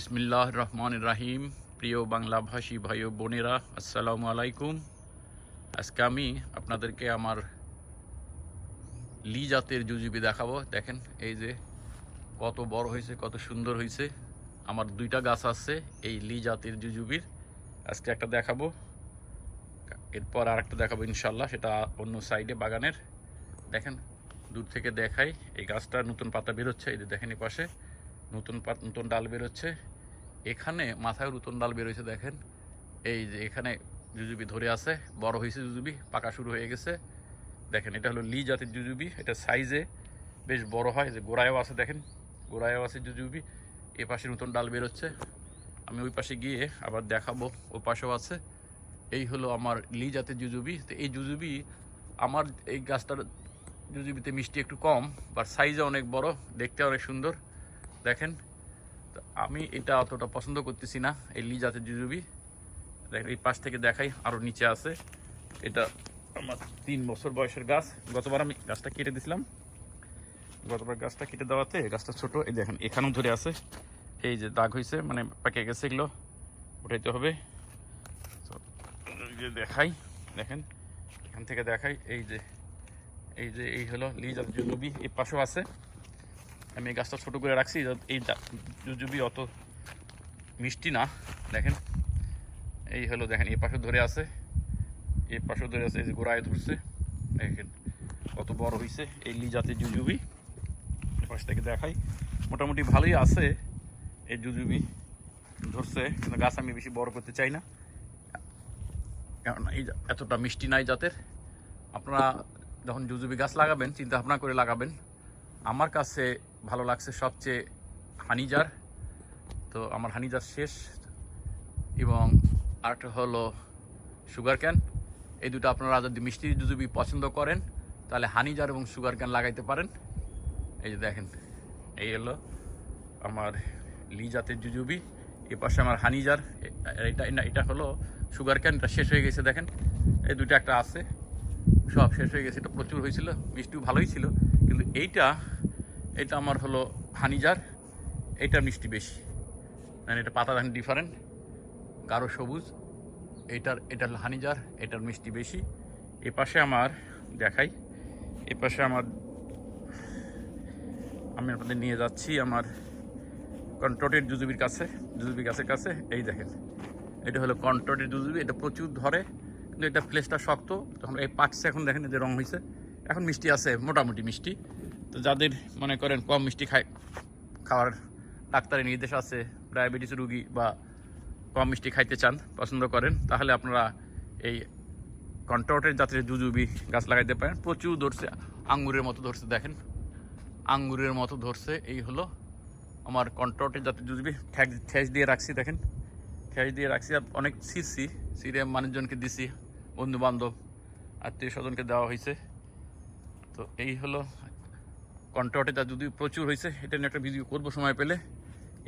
বিসমিল্লাহ রহমান রাহিম প্রিয় বাংলাভাষী ভাই বোনেরা, আসসালামু আলাইকুম। আজকে আমি আপনাদেরকে আমার লি জাতের জুজুবি দেখাবো। দেখেন, এই যে কত বড় হয়েছে, কত সুন্দর হয়েছে। আমার দুইটা গাছ আছে, এই লি জাতের জুজুবির। আজকে একটা দেখাবো। এরপর আর একটা দেখাবো ইনশাল্লাহ সেটা অন্য সাইডে বাগানের। দেখেন, দূর থেকে দেখাই, এই গাছটা নতুন পাতা বেরোচ্ছে, এই যে দেখেন পাশে নতুন পাত, নতুন ডাল বেরোচ্ছে। এখানে মাথায় নতুন ডাল বেরোচ্ছে দেখেন। এই যে এখানে জুজুবি ধরে আছে, বড় হয়েছে জুজুবি, পাকা শুরু হয়ে গেছে। দেখেন, এটা হলো লি জাতের জুজুবি, এটা সাইজে বেশ বড় হয়। যে গোড়ায়ও আছে, দেখেন, গোড়ায়ও আছে জুজুবি। এ পাশে নতুন ডাল বেরোচ্ছে। আমি ওই পাশে গিয়ে আবার দেখাবো, ও পাশেও আছে। এই হলো আমার লি জাতের জুজুবি। তো এই জুজুবি, আমার এই গাছটার জুজুবিতে মিষ্টি একটু কম বাট সাইজে অনেক বড়, দেখতে অনেক সুন্দর। দেখেন, তো আমি এটা অতটা পছন্দ করতেছি না, এই লি জাতের জুজুবি। দেখেন, এই পাশ থেকে দেখাই আরও নিচে আছে। এটা আমার তিন বছর বয়সের গাছ। গতবার আমি গাছটা কেটে দিছিলাম। গতবার গাছটা কেটে দেওয়াতে গাছটা ছোট। এই দেখেন, এখানেও ধরে আছে। এই যে দাগ হয়েছে মানে পেকে গেছে এগুলো। উঠাইতে হবে। যে দেখাই, দেখেন, এখান থেকে দেখাই। এই যে এই যে, এই হলো লিজ আর জুজুবি। এই পাশেও আছে। আমি এই গাছটা ছোটো করে রাখছি এই জুজুবি অত মিষ্টি না, দেখেন। এই হলো দেখেন, এই পাশে ধরে আছে, এই পাশে ধরে আছে, এই যে গোড়ায় ধরছে। দেখেন কত বড় হয়েছে এই লি জাতের জুজুবি। পাশ থেকে দেখাই। মোটামুটি ভালোই আছে এই জুজুবি ধরছে, কিন্তু গাছ আমি বেশি বড় করতে চাই না। কারণ এই এতটা মিষ্টি নাই জাতের। আপনারা যখন জুজুবি গাছ লাগাবেন, চিন্তা ভাবনা করে লাগাবেন। আমার কাছে ভালো লাগছে সবচেয়ে হানিজার। তো আমার হানিজার শেষ। এবং আরেকটা হলো সুগার ক্যান। এই দুটো আপনারা যদি মিষ্টি জুজুবি পছন্দ করেন, তাহলে হানিজার এবং সুগার ক্যান লাগাইতে পারেন। এই যে দেখেন, এই হলো আমার লি জাতের জুজুবি এ পাশে আমার হানিজার। এটা- এটা হলো সুগার ক্যান। এটা শেষ হয়ে গেছে, দেখেন। এই দুটো একটা আছে। সব শেষ হয়ে গেছে। এটা প্রচুর হয়েছিল। মিষ্টিও ভালোই ছিল। কিন্তু এইটা এটা আমার হলো হানিজার এইটা মিষ্টি বেশি। মানে এটা পাতা ধান ডিফারেন্ট গাঢ় সবুজ, এটার এটা হানিজার এটার মিষ্টি বেশি। এ পাশে আমার, দেখাই, এ পাশে আমার, আমি আপনাদের নিয়ে যাচ্ছি আমার কন্ট্রোটের জুজুবির কাছে জুজুবি গাছের কাছে। এই দেখেন, এটা হলো কন্ট্রোটের জুজুবি এটা প্রচুর ধরে, কিন্তু এটা প্লেসটা শক্ত। তখন এই পাকছে এখন দেখেন যে রং হয়েছে এখন মিষ্টি আছে, মোটামুটি মিষ্টি। তো যাদের মনে করেন কম মিষ্টি খায় খাওয়ার ডাক্তারের নির্দেশ আছে, ডায়াবেটিস রুগী বা কম মিষ্টি খাইতে চান, পছন্দ করেন, তাহলে আপনারা এই কন্ট্রোটের জাতের জুজুবি গাছ লাগাইতে পারেন। প্রচুর ধরছে, আঙ্গুরের মতো ধরছে, দেখেন। আঙ্গুরের মতো ধরছে, এই হলো আমার কন্ট্রোটের জাতের জুজুবি। ঠেস দিয়ে রাখছি, দেখেন। ঠেস দিয়ে রাখছি অনেক ছিঁড়ছি ছিঁড়ে মানুষজনকে দিছি বন্ধু বান্ধব আত্মীয় স্বজনকে দেওয়া হয়েছে তো এই হলো কন্ট্রোটে যা যদি প্রচুর হয়েছে, এটা নিয়ে একটা ভিডিও করব সময় পেলে।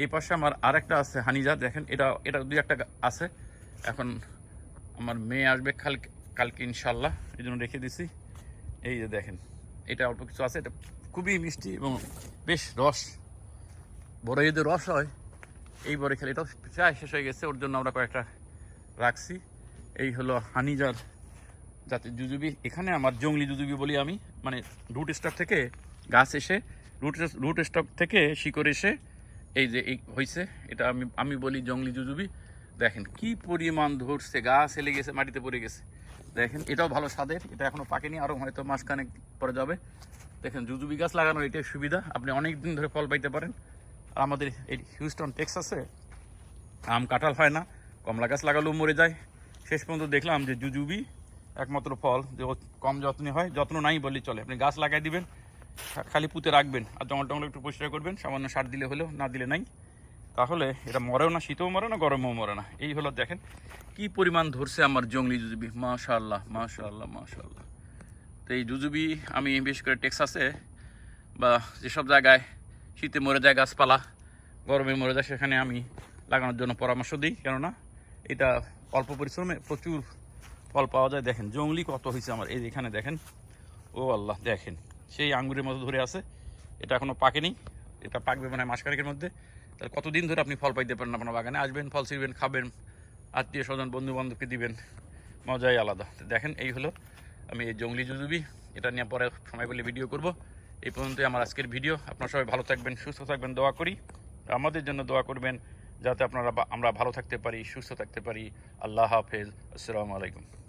এই পাশে আমার আরেকটা আছে হানিজা দেখেন, এটা এটা দুই একটা আছে। এখন আমার মেয়ে আসবে কালকে কালকে ইনশাল্লাহ এই জন্য রেখে দিছি। এই যে দেখেন, এটা অল্প কিছু আছে, এটা খুবই মিষ্টি এবং বেশ রস। বড় যদি রস হয়, এই বড় খেলে এটাও প্রায় শেষ হয়ে গেছে, ওর জন্য আমরা কয়েকটা রাখছি। এই হলো হানিজার জাতের জুজুবি। এখানে আমার জঙ্গলি জুজুবি বলি আমি মানে রুট স্টক থেকে গাছ এসে, রুট রুট স্টক থেকে শিকড় এসে, এই যে এই হয়েছে এটা আমি আমি বলি জঙ্গলি জুজুবি। দেখেন কি পরিমাণ ধরছে, গাছ এলে গেছে, মাটিতে পড়ে গেছে। দেখেন, এটাও ভালো স্বাদের, এটা এখনও পাকেনি আরও হয়তো মাসখানেক পরে যাবে। দেখেন, জুজুবি গাছ লাগানোর এটাই সুবিধা, আপনি অনেক দিন ধরে ফল পাইতে পারেন। আর আমাদের এই হিউস্টন, টেক্সাসে আম কাঁঠাল হয় না, কমলা গাছ লাগালেও মরে যায়। শেষ পর্যন্ত দেখলাম যে জুজুবি একমাত্র ফল, যে কম যত্নে হয়, যত্ন নাই বললেই চলে। আপনি গাছ লাগাই দিবেন খালি পুঁতে রাখবেন আর জঙ্গল টঙ্গল একটু পরিষ্কার করবেন, সামান্য সার দিলে হলেও, না দিলে নাই। তাহলে এটা মরেও না, শীতেও মরে না, গরমেও মরে না। এই হলো দেখেন কি পরিমাণ ধরছে আমার জঙ্গলি জুজুবি। মাশাল্লাহ মাশাল্লাহ মাশাল্লাহ তো এই জুজুবি আমি বিশেষ করে টেক্সাসে বা যেসব জায়গায় শীতে মরে যায় গাছপালা, গরমে মরে যায়, সেখানে আমি লাগানোর জন্য পরামর্শ দিই। কেননা এটা অল্প পরিশ্রমে প্রচুর ফল পাওয়া যায়। দেখেন জঙ্গলি কত হয়েছে আমার, এই এখানে দেখেন। ও আল্লাহ, দেখেন। সেই আঙ্গুরের মতো ধরে আছে। এটা এখনও পাকেনি। এটা পাকবে মানে মাসখানেকের মধ্যে। তাহলে কতদিন ধরে আপনি ফল পাইতে পারেন আপনার বাগানে? আসবেন, ফল ছিঁড়বেন, খাবেন আত্মীয় স্বজন বন্ধু বান্ধবকে দিবেন। মজাই আলাদা। দেখেন, এই হলো আমি এই জঙ্গলি জুজুবি। এটা নিয়ে পরে সময় পেলে ভিডিও করব। এই পর্যন্তই আমার আজকের ভিডিও আপনারা সবাই ভালো থাকবেন, সুস্থ থাকবেন, দোয়া করি। আমাদের জন্য দোয়া করবেন, যাতে আপনারা আমরা ভালো থাকতে পারি, সুস্থ থাকতে পারি। আল্লাহ হাফেজ। আসসালামু আলাইকুম।